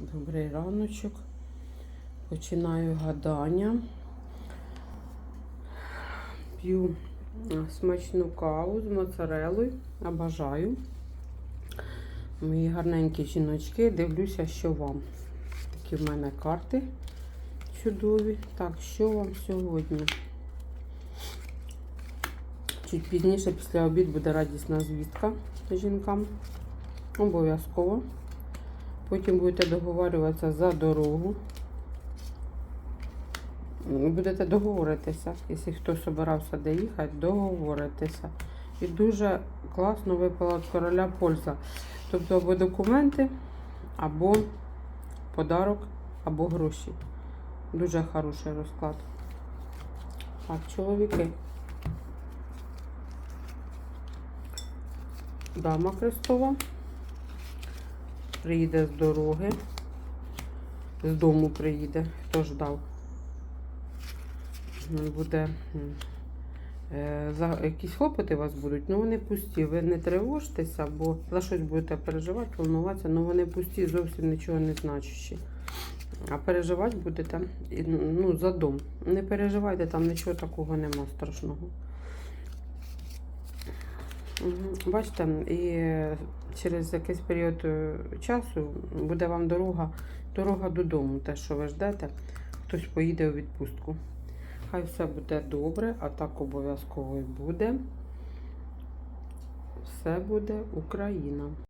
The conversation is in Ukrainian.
Добрий раночок. Починаю гадання. П'ю смачну каву з моцарелою. Обажаю. Мої гарненькі жіночки. Дивлюся, що вам. Такі в мене карти чудові. Так, що вам сьогодні? Чуть пізніше, після обід, буде радісна звістка жінкам. Обов'язково. Потім будете договорюватися за дорогу. Будете договоритися. Якщо хтось збирався де їхати, договоритися. І дуже класно випала від короля польза. Тобто або документи, або подарок, або гроші. Дуже хороший розклад. Так, чоловіки. Дама Христова. Приїде з дороги. З дому приїде. Хто ждав? Буде е, якісь хлопоти у вас будуть, ну вони пусті. Ви не тривожтеся, бо за щось будете переживати, волнуватися, але вони пусті, зовсім нічого не значущі. А переживати будете ну, за дом. Не переживайте, там нічого такого нема страшного. Бачите, і через якийсь період е, часу буде вам дорога, дорога додому, те, що ви ждете, хтось поїде у відпустку. Хай все буде добре, а так обов'язково і буде. Все буде Україна.